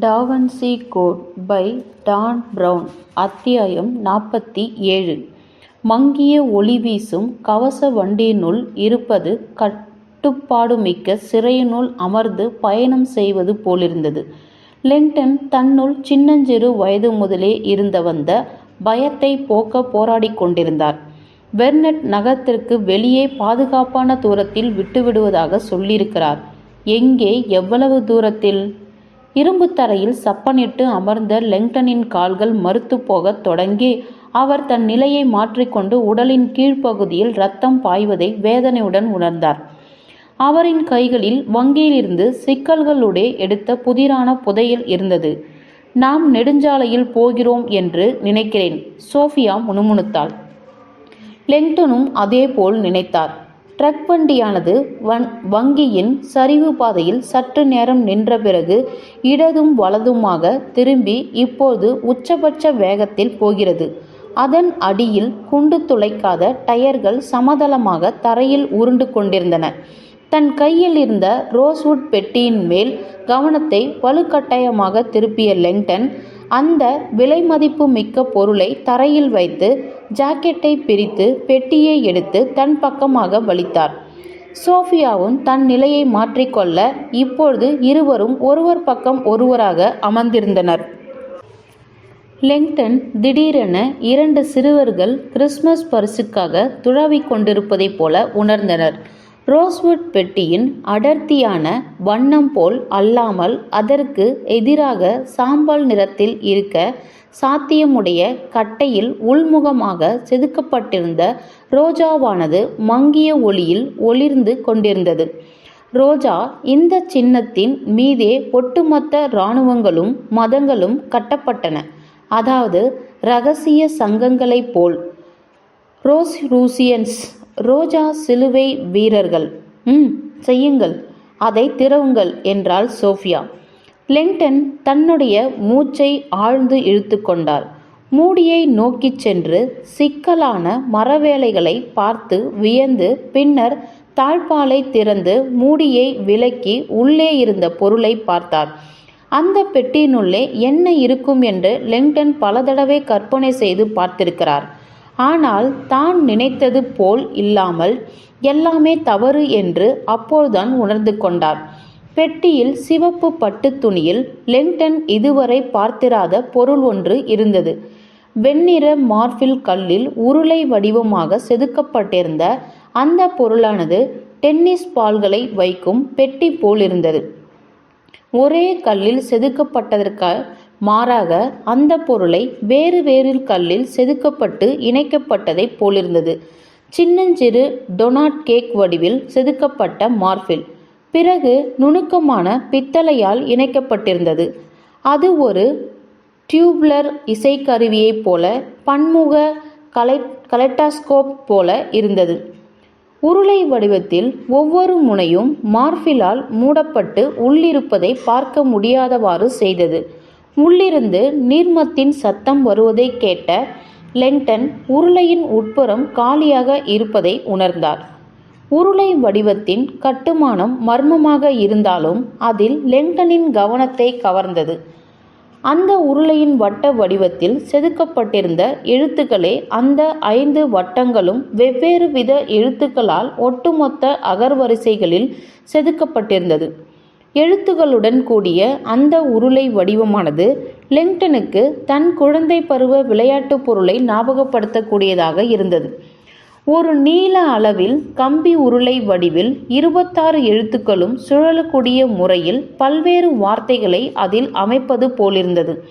Da Vinci code by Dan Brown அத்தியாயம் நாற்பத்தி ஏழு மங்கிய ஒளி வீசும் கவச வண்டியினுள் இருப்பது கட்டுப்பாடுமிக்க சிறையினுள் அமர்ந்து பயணம் செய்வது போலிருந்தது. லிங்டன் தன்னுள் சின்னஞ்சிறு வயது முதலே இருந்து வந்த பயத்தைப் போக்க போராடி கொண்டிருந்தார். வெர்னட் நகரத்திற்கு வெளியே பாதுகாப்பான தூரத்தில் விட்டுவிடுவதாக சொல்லியிருக்கிறார். எங்கே எவ்வளவு தூரத்தில்? இரும்பு தரையில் சப்பனிட்டு அமர்ந்த லெங்டனின் கால்கள் மறுத்துப் போகத் தொடங்கி அவர் தன் நிலையை மாற்றிக்கொண்டு உடலின் கீழ்ப்பகுதியில் ரத்தம் பாய்வதை வேதனையுடன் உணர்ந்தார். அவரின் கைகளில் வங்கியிலிருந்து சிக்கல்களுடே எடுத்த புதிரான புதையல் இருந்தது. நாம் நெடுஞ்சாலையில் போகிறோம் என்று நினைக்கிறேன் சோஃபியா முணுமுணுத்தாள். லெங்டனும் அதேபோல் நினைத்தார். டிரக் வண்டியானது வன் வங்கியின் சரிவு பாதையில் சற்று நேரம் நின்ற பிறகு இடதும் வலதுமாக திரும்பி இப்போது உச்சபட்ச வேகத்தில் போகிறது. அதன் அடியில் குண்டு துளைக்காத டயர்கள் சமதளமாக தரையில் உருண்டு கொண்டிருந்தன. தன் கையில் இருந்த ரோஸ்வுட் பெட்டியின் மேல் கவனத்தை வலுக்கட்டாயமாக திருப்பிய லெங்டன் அந்த விலைமதிப்பு மிக்க பொருளை தரையில் வைத்து ஜாக்கெட்டை பிரித்து பெட்டியை எடுத்து தன் பக்கமாக வலித்தார். சோஃபியாவும் தன் நிலையை மாற்றிக்கொள்ள இப்பொழுது இருவரும் ஒருவர் பக்கம் ஒருவராக அமர்ந்திருந்தனர். லெங்டன் திடீரென இரண்டு சிறுவர்கள் கிறிஸ்துமஸ் பரிசுக்காக துழாவிக் கொண்டிருப்பதைப் போல உணர்ந்தனர். ரோஸ்வுட் பெட்டியின் அடர்த்தியான வண்ணம் போல் அல்லாமல் அதற்கு எதிராக சாம்பல் நிறத்தில் இருக்க சாத்தியமுடைய கட்டையில் உள்முகமாக செதுக்கப்பட்டிருந்த ரோஜாவானது மங்கிய ஒளியில் ஒளிர்ந்து கொண்டிருந்தது. ரோஜா இந்த சின்னத்தின் மீதே ஒட்டுமொத்த இராணுவங்களும் மதங்களும் கட்டப்பட்டன. அதாவது ரகசிய சங்கங்களைப் போல். ரோஸ் ரூசியன்ஸ் ரோஜா சிலுவை வீரர்கள். ம். செய்யுங்கள். அதை திறவுங்கள் என்றாள் சோஃபியா லிங்டன் தன்னுடைய மூச்சை ஆழ்ந்து இழுத்து கொண்டார். மூடியை நோக்கிச் சென்று சிக்கலான மரவேலைகளை பார்த்து வியந்து பின்னர் தாழ்பாலை திறந்து மூடியை விலக்கி உள்ளே இருந்த பொருளை பார்த்தார். அந்த பெட்டியினுள்ளே என்ன இருக்கும் என்று லெங்டன் பல தடவை கற்பனை செய்து பார்த்திருக்கிறார். ஆனால் தான் நினைத்தது போல் இல்லாமல் எல்லாமே தவறு என்று அப்போதுதான் உணர்ந்து கொண்டார். பெட்டியில் சிவப்பு பட்டு துணியில் லெங்டன் இதுவரை பார்த்திராத பொருள் ஒன்று இருந்தது. வெண்ணிற மார்பில் கல்லில் உருளை வடிவமாக செதுக்கப்பட்டிருந்த அந்த பொருளானது டென்னிஸ் பால்களை வைக்கும் பெட்டி போலிருந்தது. ஒரே கல்லில் செதுக்கப்பட்டதற்கு மாறாக அந்த பொருளை வேறு வேறு கல்லில் செதுக்கப்பட்டு இணைக்கப்பட்டதைப் போலிருந்தது. சின்னஞ்சிறு டொனாட் கேக் வடிவில் செதுக்கப்பட்ட மார்பில் பிறகு நுணுக்கமான பித்தளையால் இணைக்கப்பட்டிருந்தது. அது ஒரு டியூப்லர் இசைக்கருவியைப் போல பன்முக கலைடாஸ்கோப் போல இருந்தது. உருளை வடிவத்தில் ஒவ்வொரு முனையும் மார்பிலால் மூடப்பட்டு உள்ளிருப்பதைப் பார்க்க முடியாதவாறு செய்தது. உள்ளிருந்து நீர்மத்தின் சத்தம் வருவதைக் கேட்ட லெங்டன் உருளையின் உட்புறம் காலியாக இருப்பதை உணர்ந்தார். உருளை வடிவத்தின் கட்டுமானம் மர்மமாக இருந்தாலும் அதில் லெங்கனின் கவனத்தை கவர்ந்தது. அந்த உருளையின் வட்ட வடிவத்தில் செதுக்கப்பட்டிருந்த எழுத்துக்களே அந்த ஐந்து வட்டங்களும் வெவ்வேறு வித எழுத்துக்களால் ஒட்டுமொத்த அகர்வரிசைகளில் செதுக்கப்பட்டிருந்தது. எழுத்துகளுடன் கூடிய அந்த உருளை வடிவமானது லெங்டனுக்கு தன் குழந்தை பருவ விளையாட்டுப் பொருளை ஞாபகப்படுத்தக்கூடியதாக இருந்தது. ஒரு நீள அளவில் கம்பி உருளை வடிவில் இருபத்தாறு எழுத்துக்களும் சுழலக்கூடிய முறையில் பல்வேறு வார்த்தைகளை அதில் அமைப்பது போலிருந்தது.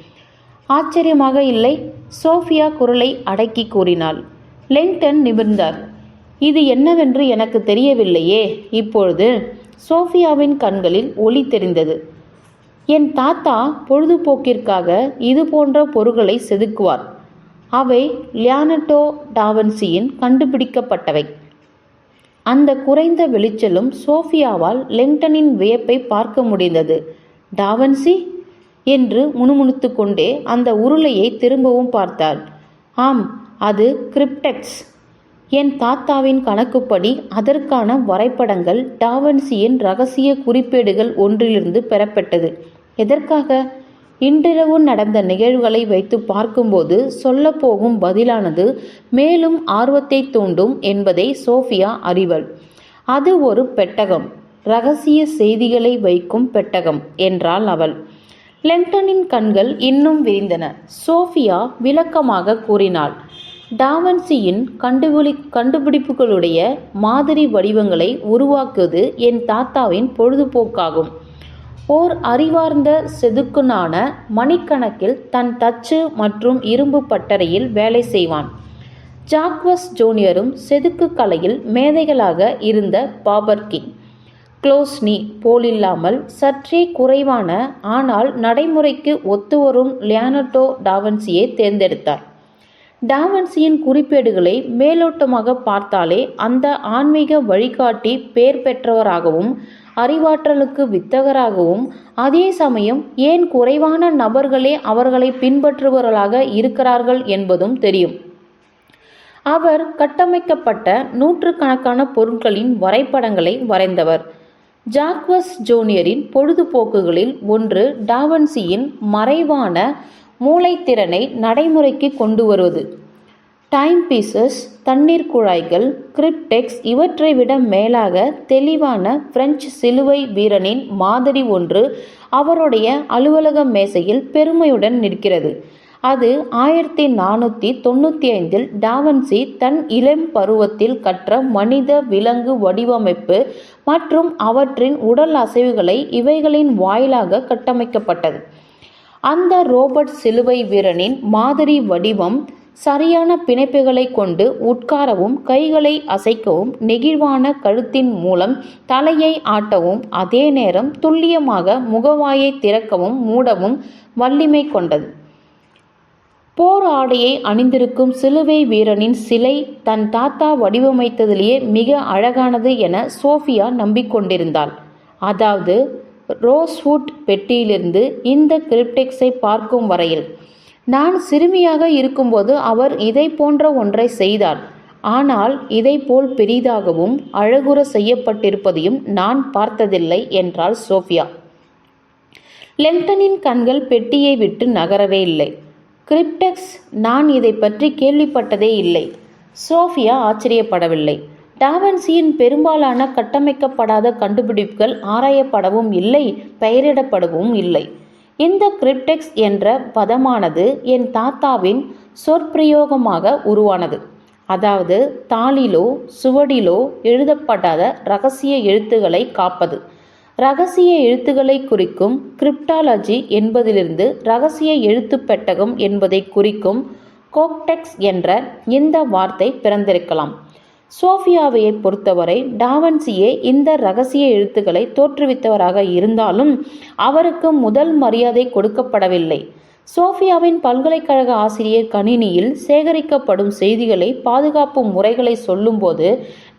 ஆச்சரியமாக இல்லை? சோஃபியா குரலை அடக்கிக் கூறினாள். லெங்டன் நிமிர்ந்தார். இது என்னவென்று எனக்கு தெரியவில்லையே இப்பொழுது. சோஃபியாவின் கண்களில் ஒளி தெரிந்தது. என் தாத்தா பொழுதுபோக்கிற்காக இதுபோன்ற பொருள்களை செதுக்குவார். அவை லியானட்டோ டாவன்சியின் கண்டுபிடிக்கப்பட்டவை. அந்த குறைந்த வெளிச்சலும் சோஃபியாவால் லெங்டனின் வியப்பை பார்க்க முடிந்தது. டாவன்சி என்று முணுமுணுத்து கொண்டே அந்த உருளையை திரும்பவும் பார்த்தாள். ஆம். அது கிரிப்டெக்ஸ். என் தாத்தாவின் கணக்குப்படி அதற்கான வரைபடங்கள் டாவன்சியின் இரகசிய குறிப்பேடுகள் ஒன்றிலிருந்து பெறப்பட்டது. எதற்காக? இன்றிரவு நடந்த நிகழ்வுகளை வைத்து பார்க்கும்போது சொல்லப்போகும் பதிலானது மேலும் ஆர்வத்தை தூண்டும் என்பதை சோஃபியா அறிவள். அது ஒரு பெட்டகம். ரகசிய செய்திகளை வைக்கும் பெட்டகம் என்றாள் அவள். லெங்டனின் கண்கள் இன்னும் விரிந்தன. சோஃபியா விளக்கமாக கூறினாள் டாவன்சியின் கண்டுபிடி கண்டுபிடிப்புகளுடைய மாதிரி வடிவங்களை உருவாக்குவது என் தாத்தாவின் பொழுதுபோக்காகும். போர் அறிவார்ந்த செதுக்குனான மணிக்கணக்கில் தன் தச்சு மற்றும் இரும்பு பட்டறையில் வேலை செய்வான். ஜாக்வஸ் ஜூனியரும் செதுக்கு கலையில் மேதைகளாக இருந்த பாபர்கிங் க்ளோஸ்னி போலில்லாமல் சற்றே குறைவான ஆனால் நடைமுறைக்கு ஒத்துவரும் லியானட்டோ டாவன்சியை தேர்ந்தெடுத்தார். டாவன்சியின் குறிப்பேடுகளை மேலோட்டமாக பார்த்தாலே அந்த ஆன்மீக வழிகாட்டி பெயர் பெற்றவராகவும் அறிவாற்றலுக்கு வித்தகராகவும் அதே சமயம் ஏன் குறைவான நபர்களே அவர்களை பின்பற்றுபவர்களாக இருக்கிறார்கள் என்பதும் தெரியும். அவர் கட்டமைக்கப்பட்ட நூற்றுக்கணக்கான பொருட்களின் வரைபடங்களை வரைந்தவர். ஜாக்வஸ் ஜூனியரின் பொழுதுபோக்குகளில் ஒன்று டாவன்சியின் மறைவான மூளைத்திறனை நடைமுறைக்கு கொண்டு வருவது. டைம் பீசஸ் தண்ணீர் குழாய்கள் கிரிப்டெக்ஸ் இவற்றை விட மேலாக தெளிவான பிரெஞ்சு சிலுவை வீரனின் மாதிரி ஒன்று அவருடைய அலுவலக மேசையில் பெருமையுடன் நிற்கிறது. அது ஆயிரத்தி நானூற்றி தொண்ணூற்றி ஐந்தில் டாவன்சி தன் இளம் பருவத்தில் கற்ற மனித விலங்கு வடிவமைப்பு மற்றும் அவற்றின் உடல் அசைவுகளை இவைகளின் வாயிலாக கட்டமைக்கப்பட்டது. அந்த ரோபர்ட் சிலுவை வீரனின் மாதிரி வடிவம் சரியான பிணைப்புகளை கொண்டு உட்காரவும் கைகளை அசைக்கவும் நெகிழ்வான கழுத்தின் மூலம் தலையை ஆட்டவும் அதே நேரம் துல்லியமாக முகவாயை திறக்கவும் மூடவும் வல்லிமை கொண்டது. போர் ஆடையை அணிந்திருக்கும் சிலுவை வீரனின் சிலை தன் தாத்தா வடிவமைத்ததிலேயே மிக அழகானது என சோஃபியா நம்பிக்கொண்டிருந்தாள். அதாவது ரோஸ்வுட் பெட்டியிலிருந்து இந்த கிரிப்டெக்ஸை பார்க்கும் வரையில் நான் சிறுமியாக இருக்கும்போது அவர் இதை போன்ற ஒன்றை செய்தார். ஆனால் இதைப்போல் போல் பெரிதாகவும் அழகுற செய்யப்பட்டிருப்பதையும் நான் பார்த்ததில்லை என்றாள் சோஃபியா. லெங்டனின் கண்கள் பெட்டியை விட்டு நகரவே இல்லை. கிரிப்டெக்ஸ் நான் இதை பற்றி கேள்விப்பட்டதே இல்லை. சோஃபியா ஆச்சரியப்படவில்லை. டாவன்சியின் பெரும்பாலான கட்டமைக்கப்படாத கண்டுபிடிப்புகள் ஆராயப்படவும் இல்லை பெயரிடப்படவும் இல்லை. இந்த கிரிப்டெக்ஸ் என்ற பதமானது என் தாத்தாவின் சொற்பிரயோகமாக உருவானது. அதாவது தாளிலோ சுவடிலோ எழுதப்படாத ரகசிய எழுத்துக்களை காப்பது. ரகசிய எழுத்துக்களை குறிக்கும் கிரிப்டாலஜி என்பதிலிருந்து ரகசிய எழுத்து பெட்டகம் என்பதை குறிக்கும் கோக்டெக்ஸ் என்ற இந்த வார்த்தை பிறந்திருக்கலாம். சோஃபியாவையை பொறுத்தவரை டாவன்சியே இந்த ரகசிய எழுத்துக்களை தோற்றுவித்தவராக இருந்தாலும் அவருக்கு முதல் மரியாதை கொடுக்கப்படவில்லை. சோஃபியாவின் பல்கலைக்கழக ஆசிரியர் கணினியில் சேகரிக்கப்படும் செய்திகளை பாதுகாப்பு முறைகளை சொல்லும்போது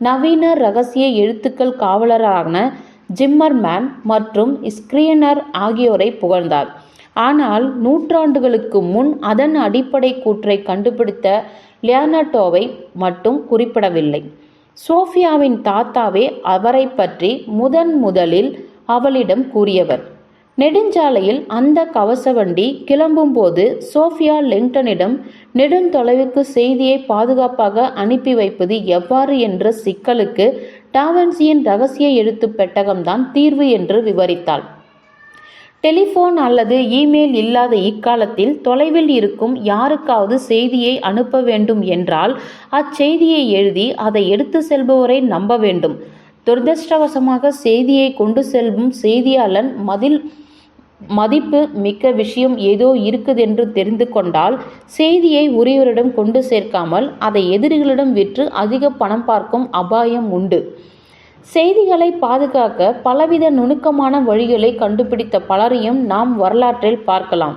நவீன ரகசிய எழுத்துக்கள் காவலரான ஜிம்மர்மேன் மற்றும் ஸ்கிரீனர் ஆகியோரை புகழ்ந்தார். ஆனால் நூற்றாண்டுகளுக்கு முன் அதன் அடிப்படை கூற்றை கண்டுபிடித்த லியானட்டோவை மட்டும் குறிப்பிடவில்லை. சோஃபியாவின் தாத்தாவே அவரை பற்றி முதன் முதலில் அவளிடம் கூறியவர். நெடுஞ்சாலையில் அந்த கவச வண்டி கிளம்பும்போது சோஃபியா லிங்டனிடம் நெடுந்தொலைவுக்கு செய்தியை பாதுகாப்பாக அனுப்பி வைப்பது எவ்வாறு என்ற சிக்கலுக்கு டாவன்சியின் ரகசிய எழுத்து பெட்டகம்தான் தீர்வு என்று விவரித்தாள். டெலிஃபோன் அல்லது இமெயில் இல்லாத இக்காலத்தில் தொலைவில் இருக்கும் யாருக்காவது செய்தியை அனுப்ப வேண்டும் என்றால் அச்செய்தியை எழுதி அதை எடுத்து செல்பவரை நம்ப வேண்டும். துரதிருஷ்டவசமாக செய்தியை கொண்டு செல்லும் செய்தியாளன் மதில் மதிப்பு மிக்க விஷயம் ஏதோ இருக்குதென்று தெரிந்து கொண்டால் செய்தியை உரியவரிடம் கொண்டு சேர்க்காமல் அதை எதிரிகளிடம் விற்று அதிக பணம் பார்க்கும் அபாயம் உண்டு. செய்திகளை பாதுகாக்க பலவித நுணுக்கமான வழிகளை கண்டுபிடித்த பலரையும் நாம் வரலாற்றில் பார்க்கலாம்.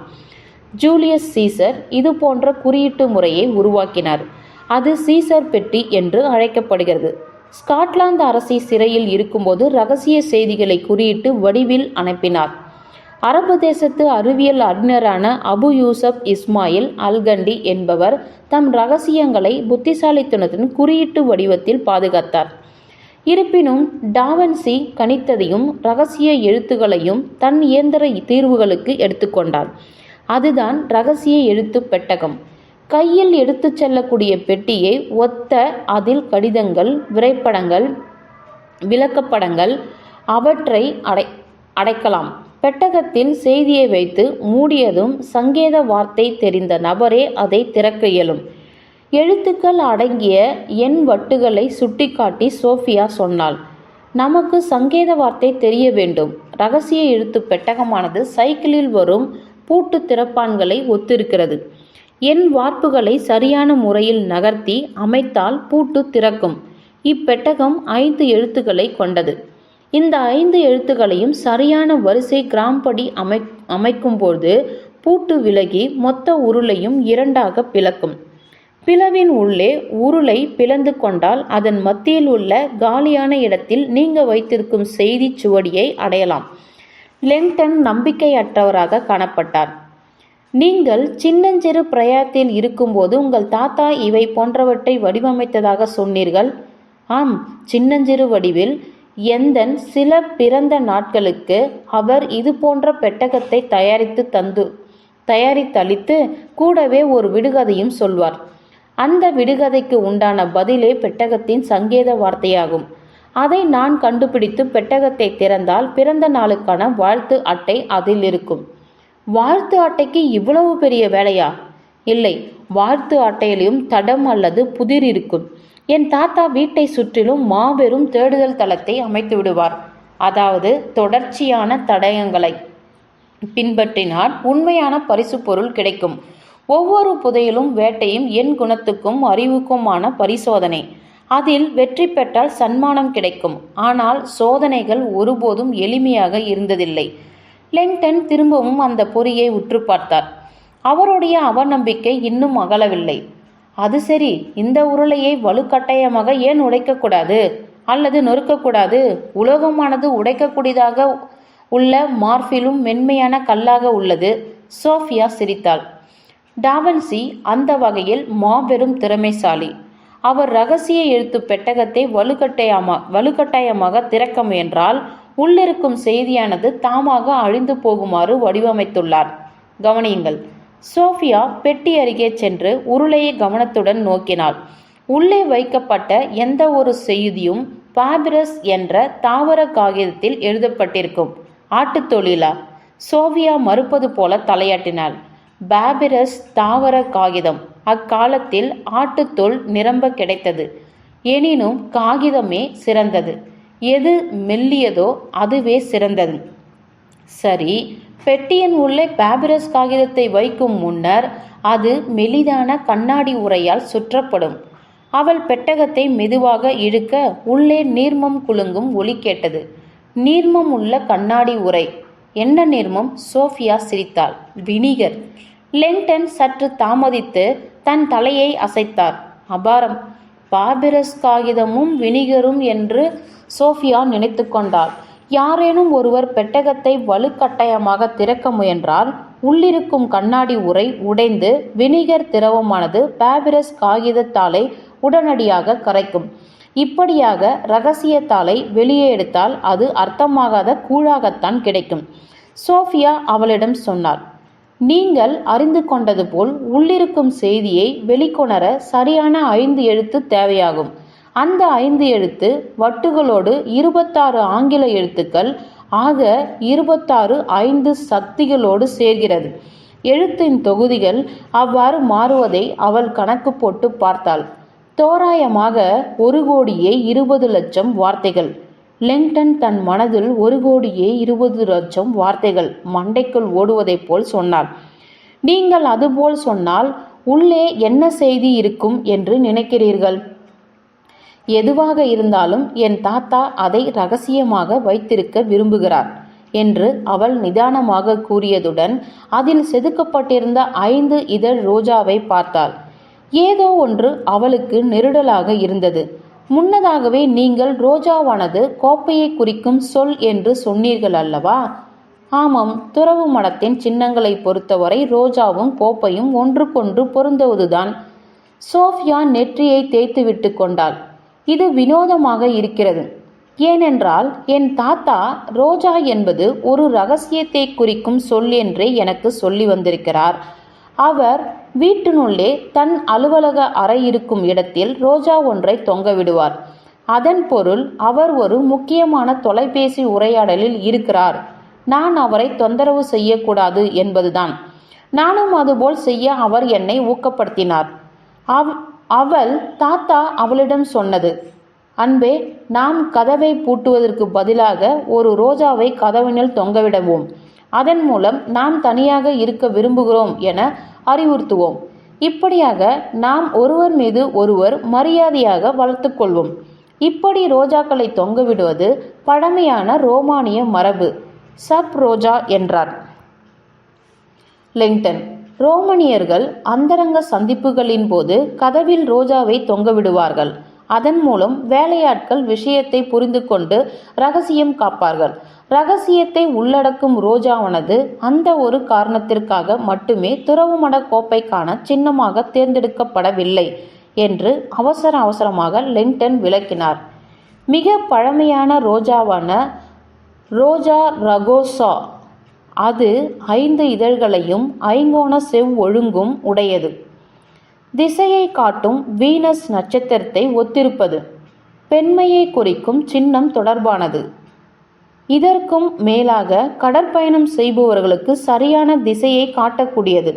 ஜூலியஸ் சீசர் இது போன்ற குறியீட்டு முறையை உருவாக்கினார். அது சீசர் பெட்டி என்று அழைக்கப்படுகிறது. ஸ்காட்லாந்து அரசி சிறையில் இருக்கும்போது ரகசிய செய்திகளை குறியிட்டு வடிவில் அனுப்பினார். அரபு தேசத்து அறிவியல் அறிஞரான அபு யூசப் இஸ்மாயில் அல்கண்டி என்பவர் தம் ரகசியங்களை புத்திசாலித்தனத்தின் குறியீட்டு வடிவத்தில் பாதுகாத்தார். இருப்பினும் டாவன்சி கணித்ததையும் ரகசிய எழுத்துகளையும் தன் இயந்திர தீர்வுகளுக்கு எடுத்துக்கொண்டார் அதுதான் ரகசிய எழுத்து பெட்டகம். கையில் எடுத்து செல்லக்கூடிய பெட்டியை ஒத்த அதில் கடிதங்கள் விரைப்படங்கள் விளக்கப்படங்கள் அவற்றை அடை அடைக்கலாம். பெட்டகத்தில் செய்தியை வைத்து மூடியதும் சங்கேத வார்த்தை தெரிந்த நபரே அதை திறக்க இயலும். எழுத்துக்கள் அடங்கிய எண் வட்டுகளை சுட்டிக்காட்டி சோஃபியா சொன்னாள். நமக்கு சங்கேத வார்த்தை தெரிய வேண்டும். ரகசிய எழுத்து பெட்டகமானது சைக்கிளில் வரும் பூட்டு திறப்பான்களை ஒத்திருக்கிறது. எண் வார்ப்புகளை சரியான முறையில் நகர்த்தி அமைத்தால் பூட்டு திறக்கும். இப்பெட்டகம் ஐந்து எழுத்துக்களை கொண்டது. இந்த ஐந்து எழுத்துக்களையும் சரியான வரிசை கிராம்படி அமை அமைக்கும்போது பூட்டு விலகி மொத்த உருளையும் இரண்டாக பிளக்கும். பிளவின் உள்ளே உருளை பிளந்து கொண்டால் அதன் மத்தியில் உள்ள காலியான இடத்தில் நீங்க வைத்திருக்கும் செய்தி சுவடியை அடையலாம். லெங்டன் நம்பிக்கையற்றவராக காணப்பட்டார். நீங்கள் சின்னஞ்சிறு பிரயாத்தில் இருக்கும்போது உங்கள் தாத்தா இவை போன்றவற்றை வடிவமைத்ததாக சொன்னீர்கள். ஆம் சின்னஞ்சிறு வடிவில் எந்தன் சில பிறந்த நாட்களுக்கு அவர் இது போன்ற பெட்டகத்தை தயாரித்து தந்து தயாரித்தளித்து கூடவே ஒரு விடுகதையும் சொல்வார். அந்த விடுகதைக்கு உண்டான பதிலே பெட்டகத்தின் சங்கேத வார்த்தையாகும். அதை நான் கண்டுபிடித்து பெட்டகத்தை திறந்தால் பிறந்த நாளுக்கான வாழ்த்து அட்டை அதில் இருக்கும். வாழ்த்து அட்டைக்கு இவ்வளவு பெரிய வேலையா? இல்லை வாழ்த்து அட்டையிலும் தடம் அல்லது புதிர் இருக்கும். என் தாத்தா வீட்டை சுற்றிலும் மாபெரும் தேடுதல் தளத்தை அமைத்து விடுவார். அதாவது தொடர்ச்சியான தடயங்களை பின்பற்றினால் உண்மையான பரிசு பொருள் கிடைக்கும். ஒவ்வொரு புதையலும் வேட்டையும் என் குணத்துக்கும் அறிவுக்குமான பரிசோதனை. அதில் வெற்றி பெற்றால் சன்மானம் கிடைக்கும். ஆனால் சோதனைகள் ஒருபோதும் எளிமையாக இருந்ததில்லை. லெங்டன் திரும்பவும் அந்த பொறியை உற்று பார்த்தார். அவருடைய அவநம்பிக்கை இன்னும் அகலவில்லை. அது சரி இந்த உருளையை வலுக்கட்டாயமாக ஏன் உடைக்கக்கூடாது? அல்லது நொறுக்கக்கூடாது? உலோகமானது உடைக்கக்கூடியதாக உள்ள மார்பிலும் மென்மையான கல்லாக உள்ளது. சோஃபியா சிரித்தாள். டாவன்சி அந்த வகையில் மாபெரும் திறமைசாலி. அவர் ரகசிய எழுத்து பெட்டகத்தை வலுக்கட்டாயமா வலுக்கட்டாயமாக திறக்க முயன்றால் உள்ளிருக்கும் செய்தியானது தாமாக அழிந்து போகுமாறு வடிவமைத்துள்ளார். கவனியுங்கள் சோஃபியா பெட்டி அருகே சென்று உருளையை கவனத்துடன் நோக்கினாள். உள்ளே வைக்கப்பட்ட எந்த ஒரு செய்தியும் பாபிரஸ் என்ற தாவர காகிதத்தில் எழுதப்பட்டிருக்கும். ஆட்டுத் தொழிலா? சோஃபியா மறுப்பது போல தலையாட்டினாள். பாபிரஸ் தாவர காகிதம். அக்காலத்தில் ஆட்டுத்தோல் நிரம்ப கிடைத்தது. எனினும் காகிதமே சிறந்தது. எது மெல்லியதோ அதுவே சிறந்தது. சரி பெட்டியின் உள்ளே பாபிரஸ் காகிதத்தை வைக்கும் முன்னர் அது மெலிதான கண்ணாடி உரையால் சுற்றப்படும். அவள் பெட்டகத்தை மெதுவாக இழுக்க உள்ளே நீர்மம் குலுங்கும் ஒலி கேட்டது. நீர்மம் உள்ள கண்ணாடி உரை. என்ன நீர்மம் சோஃபியா சிரித்தாள். வினிகர். லெங்டன் சற்று தாமதித்து தன் தலையை அசைத்தார். அபாரம். பாபிரஸ் காகிதமும் வினிகரும் என்று சோஃபியா நினைத்து கொண்டாள். யாரேனும் ஒருவர் பெட்டகத்தை வலுக்கட்டாயமாக திறக்க முயன்றால் உள்ளிருக்கும் கண்ணாடி உரை உடைந்து வினிகர் திரவமானது பாபிரஸ் காகிதத்தாளை உடனடியாக கரைக்கும். இப்படியாக ரகசியத்தாளை வெளியே எடுத்தால் அது அர்த்தமாகாத கூழாகத்தான் கிடைக்கும். சோஃபியா அவளிடம் சொன்னார் நீங்கள் அறிந்து கொண்டது போல் உள்ளிருக்கும் செய்தியை வெளிக்கொணர சரியான ஐந்து எழுத்து தேவையாகும். அந்த ஐந்து எழுத்து வட்டுகளோடு இருபத்தாறு ஆங்கில எழுத்துக்கள் ஆக இருபத்தாறு ஐந்து சக்திகளோடு சேர்கிறது. எழுத்தின் தொகுதிகள் அவ்வாறு மாறுவதை அவள் கணக்கு போட்டு பார்த்தாள். தோராயமாக ஒரு கோடியே இருபது லட்சம் வார்த்தைகள். லெங்டன் தன் மனதில் ஒரு கோடியே இருபது லட்சம் வார்த்தைகள் மண்டைக்குள் ஓடுவதைப் போல் சொன்னாள். நீங்கள் அதுபோல் சொன்னால் உள்ளே என்ன செய்தி இருக்கும் என்று நினைக்கிறீர்கள்? எதுவாக இருந்தாலும் என் தாத்தா அதை ரகசியமாக வைத்திருக்க விரும்புகிறார் என்று அவள் நிதானமாக கூறியதுடன் அதில் செதுக்கப்பட்டிருந்த ஐந்து இதழ் ரோஜாவை பார்த்தாள். ஏதோ ஒன்று அவளுக்கு நெருடலாக இருந்தது. முன்னதாகவே நீங்கள் ரோஜாவானது கோப்பையை குறிக்கும் சொல் என்று சொன்னீர்கள் அல்லவா? ஆமாம் துறவு மடத்தின் சின்னங்களை பொறுத்தவரை ரோஜாவும் கோப்பையும் ஒன்றுக்கொன்று பொருந்துவதுதான். சோஃபியா நெற்றியை தேய்த்து விட்டு கொண்டாள். இது வினோதமாக இருக்கிறது. ஏனென்றால் என் தாத்தா ரோஜா என்பது ஒரு ரகசியத்தை குறிக்கும் சொல் என்றே எனக்கு சொல்லி வந்திருக்கிறார். அவர் வீட்டினுள்ளே தன் அலுவலக அறை இருக்கும் இடத்தில் ரோஜா ஒன்றை தொங்கவிடுவார் அதன் பொருள் அவர் ஒரு முக்கியமான தொலைபேசி உரையாடலில் இருக்கிறார். நான் அவரை தொந்தரவு செய்யக்கூடாது என்பதுதான். நானும் அதுபோல் செய்ய அவர் என்னை ஊக்கப்படுத்தினார். அவ் அவள் தாத்தா அவளிடம் சொன்னது அன்பே நாம் கதவை பூட்டுவதற்கு பதிலாக ஒரு ரோஜாவை கதவினில் தொங்கவிடவும் அதன் மூலம் நாம் தனியாக இருக்க விரும்புகிறோம் என அறிவுறுத்துவோம். இப்படியாக நாம் ஒருவர் மீது ஒருவர் மரியாதையாக வளர்த்துக்கொள்வோம் இப்படி ரோஜாக்களை தொங்கவிடுவது பழமையான ரோமானிய மரபு சப் ரோஜா என்றார். லிங்டன். ரோமனியர்கள் அந்தரங்க சந்திப்புகளின் போது கதவில் ரோஜாவை தொங்கவிடுவார்கள் அதன் மூலம் வேலையாட்கள் விஷயத்தை புரிந்து கொண்டு ரகசியம் காப்பார்கள். ரகசியத்தை உள்ளடக்கும் ரோஜாவானது அந்த ஒரு காரணத்திற்காக மட்டுமே துறவுமட கோப்பைக்கான சின்னமாக தேர்ந்தெடுக்கப்படவில்லை என்று அவசர அவசரமாக லிங்டன் விளக்கினார். மிக பழமையான ரோஜாவான ரோஜா ரகோசா அது ஐந்து இதழ்களையும் ஐங்கோண செவ் ஒழுங்கும் உடையது. திசையை காட்டும் வீனஸ் நட்சத்திரத்தை ஒத்திருப்பது. பெண்மையை குறிக்கும் சின்னம் தொடர்பானது. இதற்கும் மேலாக கடற்பயணம் செய்பவர்களுக்கு சரியான திசையை காட்டக்கூடியது.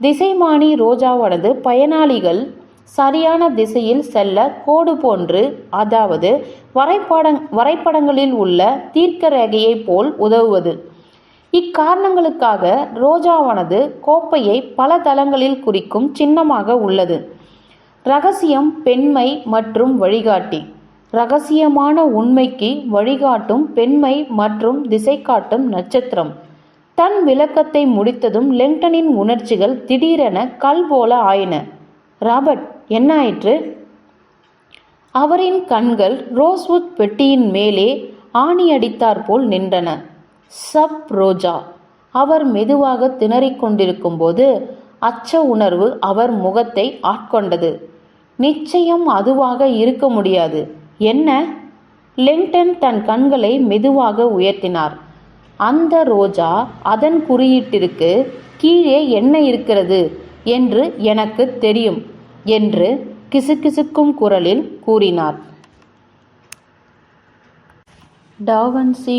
திசைமானி ரோஜாவானது பயனாளிகள் சரியான திசையில் செல்ல கோடு போன்று அதாவது வரைபடங் வரைபடங்களில் உள்ள தீர்க்க ரேகையைப் போல் உதவுவது. இக்காரணங்களுக்காக ரோஜாவானது கோப்பையை பல தளங்களில் குறிக்கும் சின்னமாக உள்ளது. ரகசியம் பெண்மை மற்றும் வழிகாட்டி. ரகசியமான உண்மைக்கு வழிகாட்டும் பெண்மை மற்றும் திசை காட்டும் நட்சத்திரம். தன் விளக்கத்தை முடித்ததும் லெங்டனின் உணர்ச்சிகள் திடீரென கல் போல ஆயின. ராபர்ட் என்ன ஆயிற்று அவரின் கண்கள் ரோஸ்வுட் பெட்டியின் மேலே ஆணி அடித்தாற்போல் நின்றன. சப் ரோஜா அவர் மெதுவாக திணறிக் கொண்டிருக்கும்போது அச்ச உணர்வு அவர் முகத்தை ஆட்கொண்டது. நிச்சயம் அதுவாக இருக்க முடியாது. என்ன? லிங்டன் தன் கண்களை மெதுவாக உயர்த்தினார். அந்த ரோஜா அதன் குறியீட்டிற்கு கீழே என்ன இருக்கிறது என்று எனக்கு தெரியும் என்று கிசுகிசுக்கும் குரலில் கூறினார். டாவன்சி